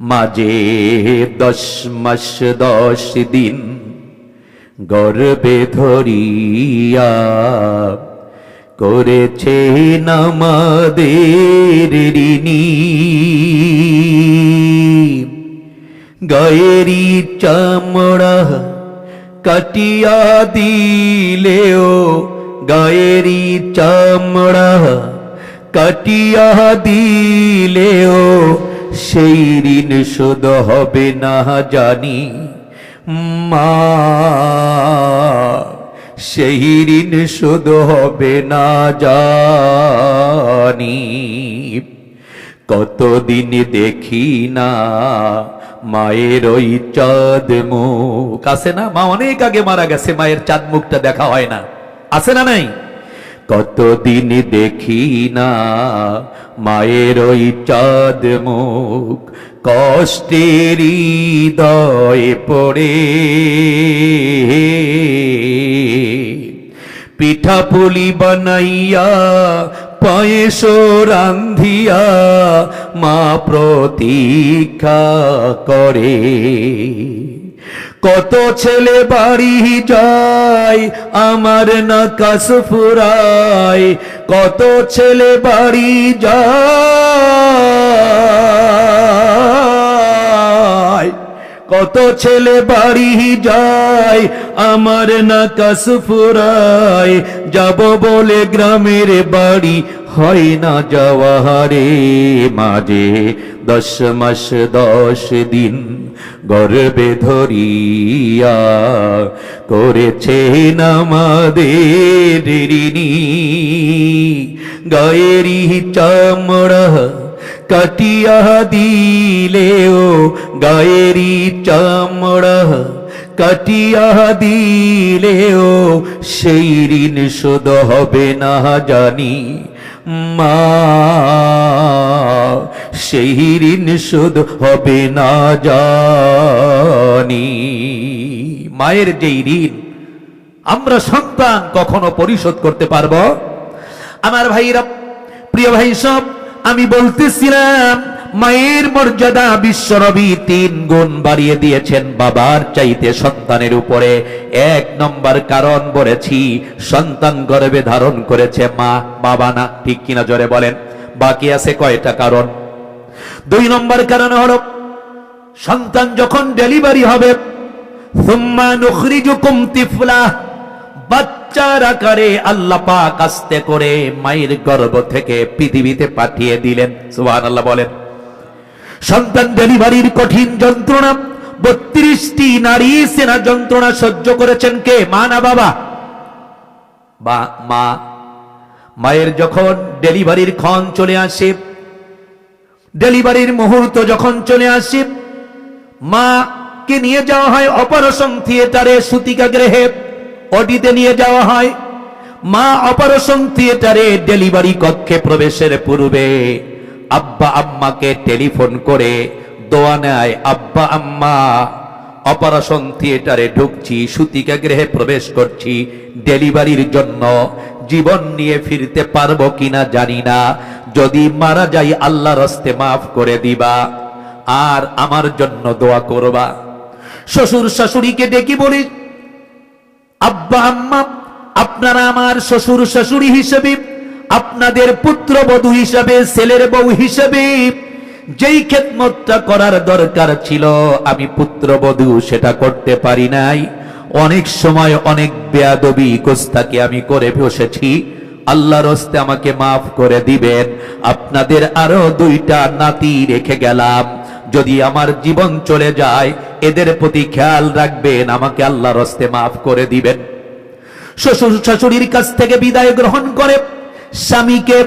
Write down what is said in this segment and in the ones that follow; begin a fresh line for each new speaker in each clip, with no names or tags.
মাঝে দশ মাস দশ দিন গর্বে ধরিয়া করেছে নামাদের ঋণী। গায়েরি চামড়া কাটিয়া দিলেও গায়েরি চামড়া কাটিয়া দিলেও সেই ঋণ শোধ হবে না জানি। মা, সেই ঋণ শোধ হবে না জানি। কতদিন দেখি না মায়ের ওই চাঁদ মুখ। আছে না? মা অনেক আগে মারা গেছে, মায়ের চাঁদ মুখটা দেখা হয় না। আছে না নাই? কতদিন দেখি না, মায়ের ওই চাঁদ মুখ, কষ্টের হৃদয়ে পড়ে। পিঠা পুলি বানাইয়া, পায়েস রান্ধিয়া, মা প্রতীক্ষা করে। কত ছেলে বাড়ি যায় আমার নাকাশ ফুরায় কত ছেলে বাড়ি যায়। কত ছেলে বাড়ি যায় আমার নাকাশ ফুরায়, যাব বলে গ্রামের বাড়ি, হয় না যাওয়ারে মাঝে। দশ মাস, দশ দিন গর্বে ধরিয়া করেছে নামাদের ঋণী। গায়েরি চামড়া কাটিয়া দিলেও গায়েরি চামড়া কাটিয়া দিলেও সেই ঋণ শোধ হবে না জানি। মা, সেই ঋণ শোধ হবে না জানি। মায়ের যেই ঋণ, আমরা সন্তান কখনো পরিশোধ করতে পারব? আমার ভাইরা, প্রিয় ভাই সব, আমি বলতেছিলাম মায়ের মর্যাদা বিশ্বরবি তিন গুণ বাড়িয়ে দিয়েছেন বাবার চাইতে সন্তানের উপরে। এক নম্বর কারণ বলেছি, সন্তান গর্ভে ধারণ করেছে মা, বাবা না। ঠিক কিনা জোরে বলেন। বাকি আছে কয়টা কারণ? দুই নম্বর কারণ হলো, সন্তান যখন ডেলিভারি হবে বাচ্চার আকারে আল্লাহ পাক আস্তে করে মায়ের গর্ভ থেকে পৃথিবীতে পাঠিয়ে দিলেন। সুবহানাল্লাহ বলেন। সন্তান ডেলিভারির কঠিন যন্ত্রণা, বত্রিশটি নারী সেনা যন্ত্রণা সহ্য করেছেন কে? মা না বাবা? বা, মা। মায়ের যখন ডেলিভারির ক্ষণ চলে আসে, ডেলিভারির মুহূর্ত যখন চলে আসে মা কে নিয়ে যাওয়া হয় অপারেশন থিয়েটারে, সুতিকা গ্রহে অডিতে নিয়ে যাওয়া হয়, মা অপারেশন থিয়েটারে ডেলিভারি কক্ষে প্রবেশের পূর্বে। আব্বা আম্মাকে টেলিফোন করে, দোয়া নেয় আব্বা আম্মা, অপারেশন থিয়েটারে ঢুকছি, সুতিকা গৃহে প্রবেশ করছি, ডেলিভারির জন্য, জীবন নিয়ে ফিরতে পারব কিনা জানি না, যদি মারা যাই আল্লাহ রস্তে মাফ করে দিবা, আর আমার জন্য দোয়া করবা। শ্বশুর শাশুড়িকে ডেকে বলি, আব্বা আম্মা, আপনারা আমার শ্বশুর শাশুড়ি হিসেবে আপনাদের পুত্রবধূ হিসেবে, ছেলের বউ হিসেবে যেই খেদমতটা করার দরকার ছিল, আমি পুত্রবধূ সেটা করতে পারি নাই। অনেক সময় অনেক বেয়াদবি কোস্তাকে আমি করে বসেছি। আল্লাহর হস্তে আমাকে মাফ করে দিবেন। আপনাদের আরও দুইটা নাতি রেখে গেলাম। যদি আমার জীবন চলে যায়, এদের প্রতি খেয়াল রাখবেন, আমাকে আল্লাহর হস্তে মাফ করে দিবেন। শ্বশুর শাশুড়ির কাছ থেকে বিদায় গ্রহণ করে স্বামীকে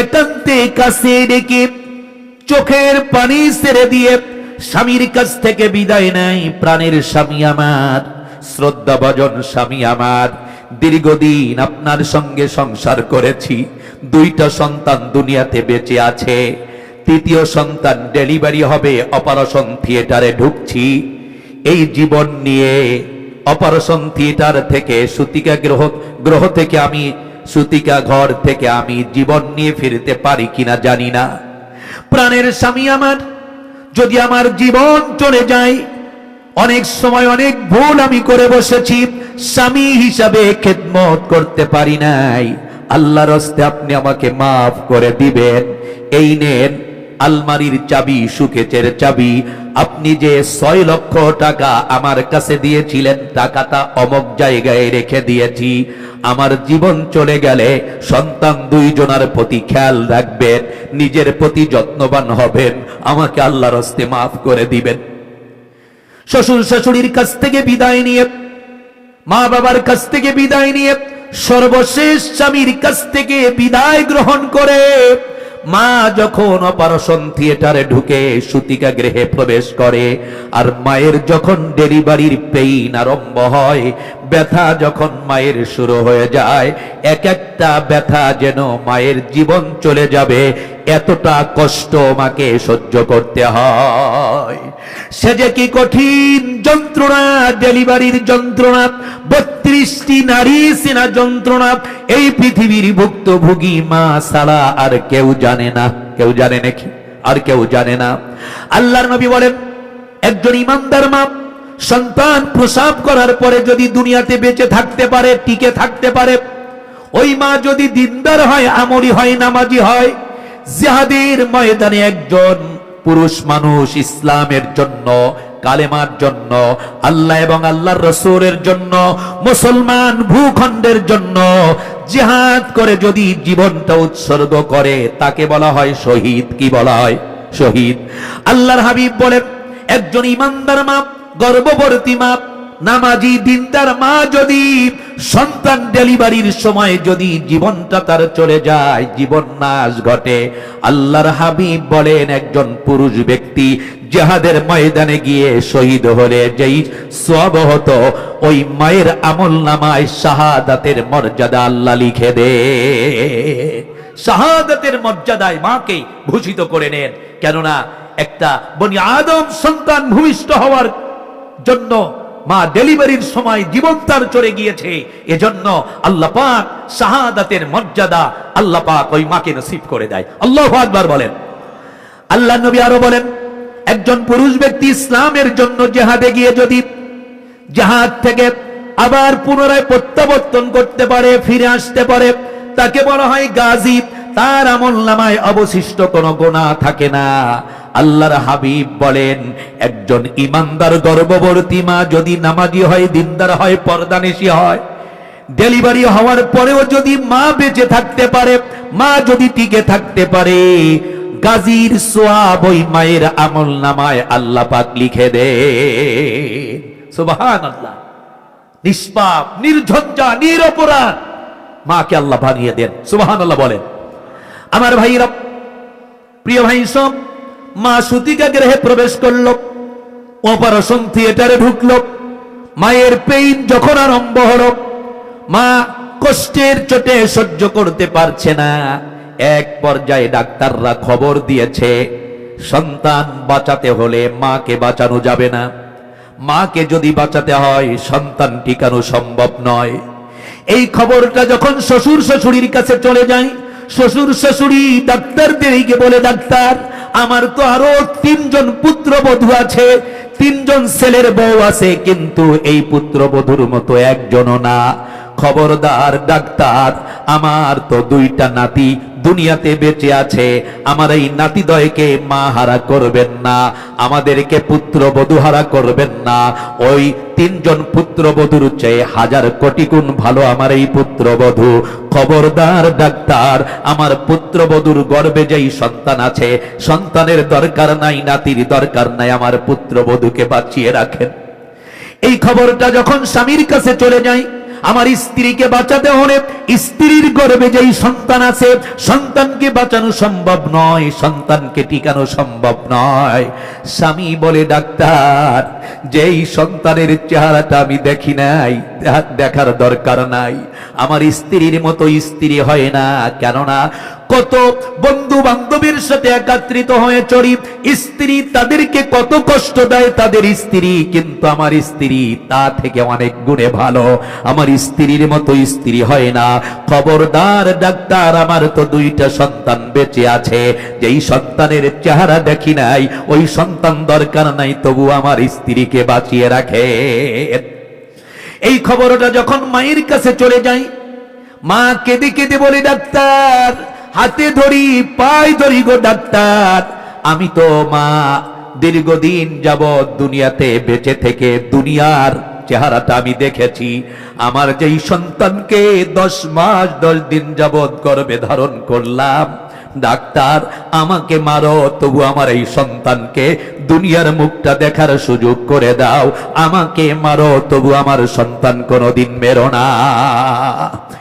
একান্তে কাছে ডেকে চোখের পানি ছেড়ে দিয়ে স্বামীর কাছ থেকে বিদায় নেয় প্রাণের স্বামী আমার শ্রদ্ধা ভজন স্বামী আমার। দীর্ঘদিন আপনার সঙ্গে সংসার করেছি, দুইটা সন্তান দুনিয়াতে বেঁচে আছে। তৃতীয় সন্তান ডেলিভারি হবে, অপারেশন থিয়েটারে ঢুকছি। এই জীবন নিয়ে অপারেশন থিয়েটার থেকে সুতিকা গ্রহ গ্রহ থেকে আমি সুতিকা ঘর থেকে আমি জীবন নিয়ে ফিরতে পারি কিনা জানি না। প্রাণের স্বামী আমার, যদি আমার জীবন চলে যায়, অনেক সময় অনেক ভুল আমি করে বসেছি, স্বামী হিসাবে খেদমত করতে পারি নাই। আল্লাহর হস্তে আপনি আমাকে মাফ করে দিবেন। এই নেন, আলমারির চাবি, সুকেচের চাবি। আপনি যে ছয় লক্ষ টাকা আমার কাছে দিয়েছিলেন, টাকাটা অমক জায়গায় রেখে দিয়েছি। আমার জীবন চলে গেলে সন্তান দুইজনার প্রতি খেয়াল রাখবেন, নিজের প্রতি যত্নবান হবেন। আমাকে আল্লাহর হস্তে মাফ করে দিবেন। শ্বশুর শাশুড়ির কাছ থেকে বিদায় নিয়ে, মা বাবার কাছ থেকে বিদায় নিয়ে, সর্বশেষ স্বামীর কাছ থেকে বিদায় গ্রহণ করে মা যখন অপারেশন থিয়েটারে ঢুকে সুতিকা গৃহে প্রবেশ করে, আর মায়ের যখন ডেলিভারির পেইন আরম্ভ হয়, ব্যথা যখন মায়ের শুরু হয়ে যায়, এক একটা ব্যথা যেন মায়ের জীবন চলে যাবে, এতটা কষ্ট মাকে সহ্য করতে হয়। সে যে কি কঠিন যন্ত্রণা, ডেলিভারির যন্ত্রণা বত্রিশটি নারী সেনা যন্ত্রণা এই পৃথিবীর ভুক্তভোগী মা সারা আর কেউ জানে না। কেউ জানে নাকি আর কেউ জানে না। আল্লাহর নবী বলেন, একজন ইমানদার মা সন্তান প্রসাব করার পরে যদি দুনিয়াতে বেঁচে থাকতে পারে, টিকে থাকতে পারে, ওই মা যদি দিনদার হয় আমরি হয়, নামাজি হয়, জিহাদের ময়দানে একজন পুরুষ মানুষ ইসলামের জন্য কালেমার জন্য, আল্লাহ এবং আল্লাহর রসুলের জন্য, মুসলমান ভূখণ্ডের জন্য জিহাদ করে যদি জীবনটা উৎসর্গ করে, তাকে বলা হয় শহীদ। কি বলা হয়? শহীদ। আল্লাহর হাবিব বলেন, একজন ইমানদার মা গর্ভবর্তী মা, নামাজি দিনদার মা যদি সন্তান ডেলিভারির সময় যদি জীবনটা তার চলে যায় জীবন নাশ ঘটে। আল্লাহর হাবিব বলেন, একজন পুরুষ ব্যক্তি জেহাদের ময়দানে গিয়ে শহীদ হলে যেই সব ওই মায়ের আমল নামায় শাহাদাতের মর্যাদা আল্লাহ লিখে দে। শাহাদাতের মর্যাদায় মাকে ভূষিত করে নেন। কেননা একটা বনি আদম সন্তান ভূমিষ্ঠ হওয়ার জন্য মা ডেলিভারির সময় জীবন তার চলে গিয়েছে, এজন্য আল্লাহ পাক শাহাদাতের মর্যাদা আল্লাহ পাক ওই মাকে নসিব করে দেয়। আল্লাহ আকবার বলেন। আল্লাহ নবী আরও বলেন একজন পুরুষ ব্যক্তি ইসলামের জন্য জেহাদে গিয়ে যদি জাহাজ থেকে আবার পুনরায় প্রত্যাবর্তন করতে পারে, ফিরে আসতে পারে, তাকে বলা হয় গাজী তার আমল নামায় অবশিষ্ট কোনো গোনা থাকে না। আল্লাহর হাবিব বলেন, একজন ইমানদার গর্ভবর্তী মা যদি নামাজি হয়, দিনদার হয়, পর্দানেশী হয়, ডেলিভারি হওয়ার পরেও যদি মা বেঁচে থাকতে পারে, মা যদি টিকে থাকতে পারে গাজীর সোয়াব ওই মায়ের আমল নামায় আল্লাহ পাক লিখে দে সুবাহান আল্লাহ নিষ্পাপ, নির্ঝঞ্ঝা, নিরপরাধ মাকে আল্লাহ বানিয়ে দেন। সুবাহান আল্লাহ বলেন, আমার ভাইরা প্রিয় ভাই সব, মা সুতিকা গ্রহে প্রবেশ করল, অপারেশন থিয়েটারে ঢুকলো। মায়ের পেইন যখন আরম্ভ হলো, মা কষ্টের চোটে সহ্য করতে পারছে না। এক পর্যায়ে ডাক্তাররা খবর দিয়েছে, সন্তান বাঁচাতে হলে মাকে বাঁচানো যাবে না। মাকে যদি বাঁচাতে হয়, সন্তান টিকানো সম্ভব নয়। এই খবরটা যখন শ্বশুর শ্বশুরির কাছে চলে যায়, শ্বশুর শাশুড়ি ডাক্তারদেরকে বলে, ডাক্তার, আমার তো আরও তিনজন পুত্রবধূ আছে, তিনজন ছেলের বউ আছে, কিন্তু এই পুত্রবধূর মতো একজনও না। খবরদার ডাক্তার। আমার তো দুইটা নাতি দুনিয়াতে বেঁচে আছে। আমার এই নাতিদয়কে মা হারা করবেন না। আমাদেরকে পুত্র বধূ হারা করবেন না। ওই তিনজন পুত্র বধূর চেয়ে হাজার কোটি গুণ ভালো আমার এই পুত্র বধূ খবরদার ডাক্তার, আমার পুত্র বধূর গর্বে যেই সন্তান আছে, সন্তানের দরকার নাই, নাতির দরকার নাই, আমার পুত্র বধূকে বাঁচিয়ে রাখেন। এই খবরটা যখন স্বামীর কাছে চলে যায় আমার স্ত্রীকে বাঁচাতে হলে স্ত্রীর গর্বে যেই সন্তান আছে, সন্তানকে বাঁচানো সম্ভব নয়, সন্তানকে টিকানো সম্ভব নয়। স্বামী বলে, ডাক্তার, যেই সন্তানের চেহারাটা আমি দেখি নাই, দেখার দরকার নাই। আমার স্ত্রীর মতো স্ত্রী হয় না। কেননা কত বন্ধু বান্ধবীর সাথে একাত্রিত হয়ে চড়ি, স্ত্রী তাদেরকে কত কষ্ট দেয় তাদের স্ত্রী, কিন্তু আমার স্ত্রী তা থেকে অনেক গুণে ভালো। আমার স্ত্রীর মতো স্ত্রী হয় না। খবরদার ডাক্তার আমার তো দুইটা সন্তান বেঁচে আছে। যেই সন্তানের চেহারা দেখি নাই, ওই সন্তান দরকার নাই, তবু আমার স্ত্রীকে বাঁচিয়ে রাখে। এই খবরটা যখন মায়ের কাছে চলে যায় মা কেঁদে কেঁদে বলে, ডাক্তার হাতে ধরি, পায়ে ধরি গো ডাক্তার। আমি তো মা, দীর্ঘদিন যাবৎ দুনিয়াতে বেঁচে থেকে দুনিয়ার চেহারাটা আমি দেখেছি। আমার যেই সন্তানকে দশ মাস, দশ দিন যাবৎ গর্বে ধারণ করলাম ডাক্তার, আমাকে মারো, তবু আমার এই সন্তানকে দুনিয়ার মুখটা দেখার সুযোগ করে দাও। আমাকে মারো, তবু আমার সন্তান কোনোদিন মেরো না।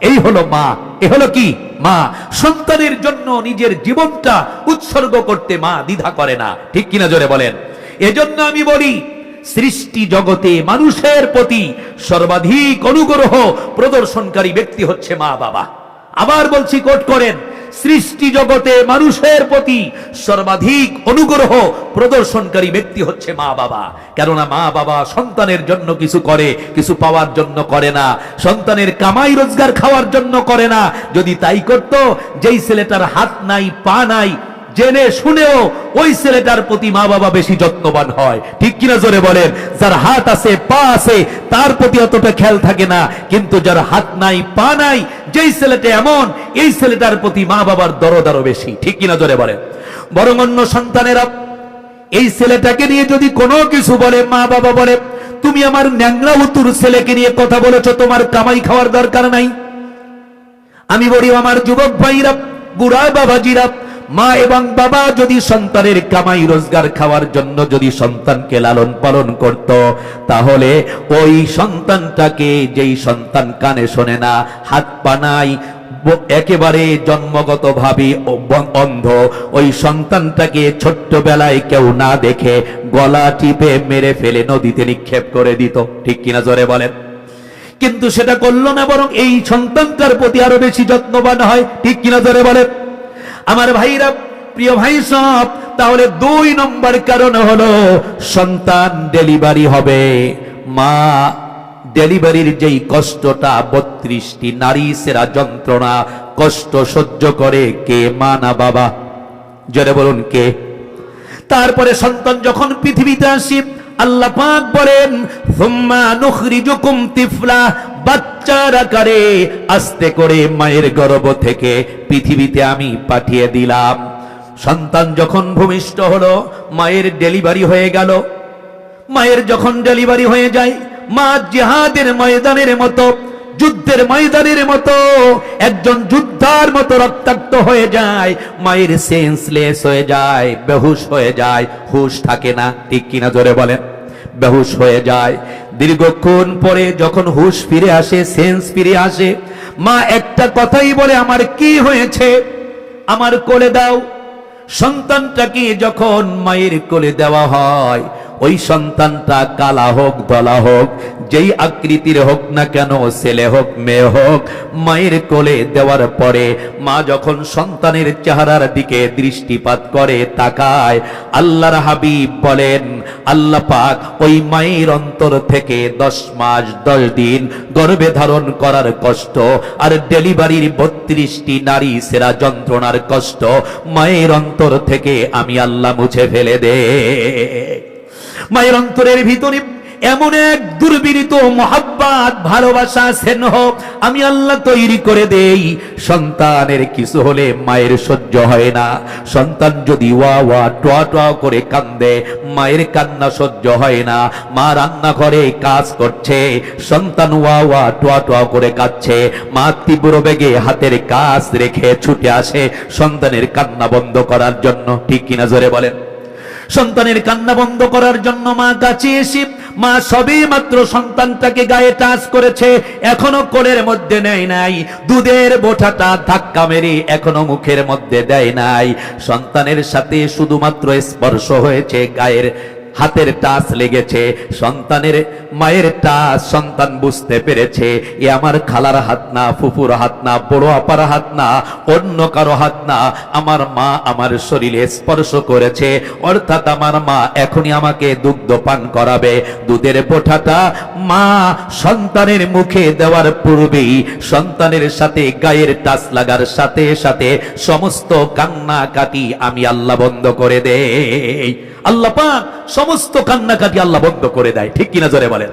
এই হলো মা, এ হলো কি? মা, সন্তানের জন্য নিজের জীবনটা উৎসর্গ করতে মা দ্বিধা করে না। ঠিক কিনা জোরে বলেন? এজন্য আমি বলি, সৃষ্টি জগতে মানুষের প্রতি সর্বাধিক অনুগ্রহ প্রদর্শনকারী ব্যক্তি হচ্ছে মা বাবা। আবার বলছি কোট করেন সৃষ্টি জগতে মানুষের প্রতি সর্বাধিক অনুগ্রহ প্রদর্শনকারী ব্যক্তি হচ্ছে মা বাবা। কেননা মা বাবা সন্তানের জন্য কিছু করে, কিছু পাওয়ার জন্য করে না। সন্তানের কামাই রোজগার খাওয়ার জন্য করে না। যদি তাই করত, যেই ছেলেটার হাত নাই, পা নাই, জেনে শুনেও ওই ছেলেটার প্রতি মা বাবা বেশি যত্নবান হয়। ঠিক কিনা জোরে বলেন? যার হাত আছে, পা আছে, তার প্রতি অতটা খেয়াল থাকে না। কিন্তু যার হাত নাই, পা নাই যেই ছেলেটা এমন, এই ছেলেটার প্রতি মা বাবার দরদ আরও বেশি। ঠিক কিনা জোরে বলেন? বরং অন্য সন্তানেরা, এই ছেলেটাকে নিয়ে যদি কোনো কিছু বলে, মা বাবা বলে, তুমি আমার ন্যাংরা উতুর ছেলেকে নিয়ে কথা বলেছ, তোমার কামাই খাওয়ার দরকার নাই। আমি বলি আমার যুবক ভাইরা, বুড়া বাবাজিরা মা এবং বাবা যদি সন্তানের কামাই রোজগার খাওয়ার জন্য যদি সন্তানকে লালন পালন করত, তাহলে ওই সন্তানটাকে যেই সন্তান কানে শোনে না, হাত পা নাই, ব- একেবারে জন্মগত ভাবে অন্ধ, ওই সন্তানটাকে ছোট্টবেলায় কেউ না দেখে গলা টিপে মেরে ফেলে নদীতে নিক্ষেপ করে দিত। ঠিক কিনা জোরে বলেন? কিন্তু সেটা করল না, বরং এই সন্তানটার প্রতি আরও বেশি যত্নবান হয়। ঠিক কিনা ধরে বলে আমার ভাইরা, প্রিয় ভাই সব, তাহলে দুই নম্বর কারণ হলো সন্তান ডেলিভারি হবে। মা, ডেলিভারির যেই কষ্টটা, বত্রিশটি নারী সেরা যন্ত্রণা, কষ্ট সহ্য করে কে মা না বাবা? জোরে বলুন কে? তারপরে সন্তান যখন পৃথিবীতে আসি, আল্লাহ পাক বলেন, সুম্মা নুখরিজুকুম তিফলা বাচ্চার আকারে আস্তে করে মায়ের গর্ভ থেকে পৃথিবীতে আমি পাঠিয়ে দিলাম। সন্তান যখন ভূমিষ্ঠ হলো, মায়ের ডেলিভারি হয়ে গেল। মায়ের যখন ডেলিভারি হয়ে যায়, মা জিহাদের ময়দানের মতো, যুদ্ধের ময়দানের মতো, একজন যুদ্ধার মতো রক্তাক্ত হয়ে যায়, মায়ের সেন্সলেস হয়ে যায়, বেহুশ হয়ে যায়। হুশ থাকে না, ঠিক কিনা জোরে বলেন। বেহুশ হয়ে যায়। দীর্ঘক্ষণ পরে যখন হুশ ফিরে আসে সেন্স ফিরে আসে, মা একটা কথাই বলে, আমার কি হয়েছে? আমার কোলে দাও। সন্তানটাকে যখন মায়ের কোলে দেওয়া হয় ওই সন্তানটা কালা হোক দলা হোক, যেই আকৃতির হোক না কেন, ছেলে হোক, মেয়ে হোক, মায়ের কোলে দেওয়ার পরে মা যখন সন্তানের চেহারার দিকে দৃষ্টিপাত করে তাকায়, আল্লাহর হাবিব বলেন, আল্লাহ পাক ওই মায়ের অন্তর থেকে দশ মাস, দশ দিন গর্ভে ধারণ করার কষ্ট আর ডেলিভারির বত্রিশটি নারী সেরা যন্ত্রণার কষ্ট মায়ের অন্তর থেকে আমি আল্লাহ মুছে ফেলে দে। মায়ের অন্তরের ভিতরে এমন এক দুর্বিনীত মহাব্বাত, ভালোবাসা, স্নেহ আমি আল্লাহ তৈরি করে দেই। সন্তানের কিছু হলে মায়ের সহ্য হয় না। সন্তান যদি ওয়া ওয়া টোয়া টোয়া করে কান্দে, মায়ের কান্না সহ্য হয় না। মা রান্নাঘরে কাজ করছে, সন্তান ওয়া ওয়া টোয়া টোয়া করে কাঁদছে, মা তীব্র বেগে হাতের কাজ রেখে ছুটে আসে সন্তানের কান্না বন্ধ করার জন্য। ঠিক কিনা জোরে বলেন? সন্তানের কান্না বন্ধ করার জন্য মা কাছে এসে মা সবে মাত্র সন্তানটাকে গায়ে টাচ করেছে, এখনও কোলের মধ্যে নেয় নাই। দুধের বোঠাটা ধাক্কা মেরে এখনও মুখের মধ্যে দেয় নাই। সন্তানের সাথে শুধুমাত্র স্পর্শ হয়েছে গায়ের হাতের টাচ লেগেছে, সন্তানের মায়ের টাচ সন্তান বুঝতে পেরেছে। এ আমার খালার হাত না, ফুফুর হাত না, বড় আপার হাত না, অন্য কারও হাত না। আমার মা আমার শরীরে স্পর্শ করেছে, অর্থাৎ আমার মা এখনই আমাকে দুগ্ধ পান করাবে। দুধের পোঠাটা মা সন্তানের মুখে দেওয়ার পূর্বেই সন্তানের সাথে গায়ের টাচ লাগার সাথে সাথে সমস্ত কান্নাকাটি আমি আল্লাহ বন্ধ করে দেই। আল্লাহ পাক সমস্ত কান্নাকাটি আল্লাহ বন্ধ করে দেয়। ঠিক কিনা জোরে বলেন?